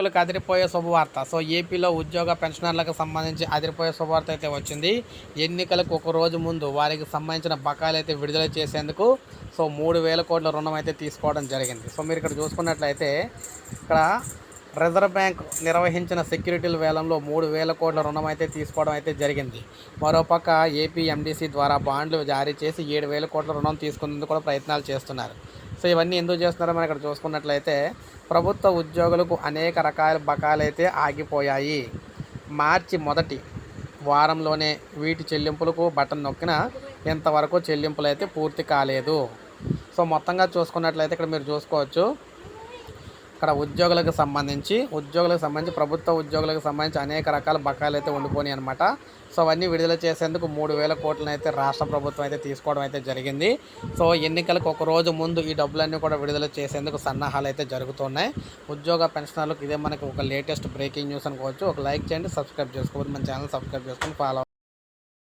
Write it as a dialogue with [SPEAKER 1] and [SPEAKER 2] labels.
[SPEAKER 1] ఉద్యోగులకు అదిరిపోయే శుభవార్త. సో ఏపీలో ఉద్యోగ పెన్షనర్లకు సంబంధించి అదిరిపోయే శుభవార్త అయితే వచ్చింది. ఎన్నికలకు ఒక రోజు ముందు వారికి సంబంధించిన బకాయిలు అయితే విడుదల చేసేందుకు సో మూడు వేల కోట్ల రుణం అయితే తీసుకోవడం జరిగింది. సో మీరు ఇక్కడ చూసుకున్నట్లయితే ఇక్కడ రిజర్వ్ బ్యాంక్ నిర్వహించిన సెక్యూరిటీల వేలంలో మూడు వేల కోట్ల రుణం అయితే తీసుకోవడం అయితే జరిగింది. మరోపక్క ఏపీ ఎండిసి ద్వారా బాండ్లు జారీ చేసి ఏడు వేల కోట్ల రుణం తీసుకునేందుకు కూడా ప్రయత్నాలు చేస్తున్నారు. సో ఇవన్నీ ఎందుకు చేస్తున్నారో మనం ఇక్కడ చూసుకున్నట్లయితే ప్రభుత్వ ఉద్యోగులకు అనేక రకాల బకాలైతే అయితే ఆగిపోయాయి. మార్చి మొదటి వారంలోనే వీటి చెల్లింపులకు బటన్ నొక్కిన ఇంతవరకు చెల్లింపులు అయితే పూర్తి కాలేదు. సో మొత్తంగా చూసుకున్నట్లయితే ఇక్కడ మీరు చూసుకోవచ్చు. ఇక్కడ ఉద్యోగులకు సంబంధించి ఉద్యోగులకు సంబంధించి ప్రభుత్వ ఉద్యోగులకు సంబంధించి అనేక రకాల బకాయిలు అయితే ఉండిపోయినాయి అనమాట సో అవన్నీ విడుదల చేసేందుకు మూడు వేల కోట్లను అయితే రాష్ట్ర ప్రభుత్వం అయితే తీసుకోవడం అయితే జరిగింది. సో ఎన్నికలకు ఒక రోజు ముందు ఈ డబ్బులన్నీ కూడా విడుదల చేసేందుకు సన్నాహాలు అయితే జరుగుతున్నాయి. ఉద్యోగ పెన్షనర్లకు ఇదే మనకి ఒక లేటెస్ట్ బ్రేకింగ్ న్యూస్ అనుకోవచ్చు ఒక లైక్ చేయండి సబ్స్క్రైబ్ చేసుకోవద్దు. మన ఛానల్ సబ్స్క్రైబ్ చేసుకొని ఫాలో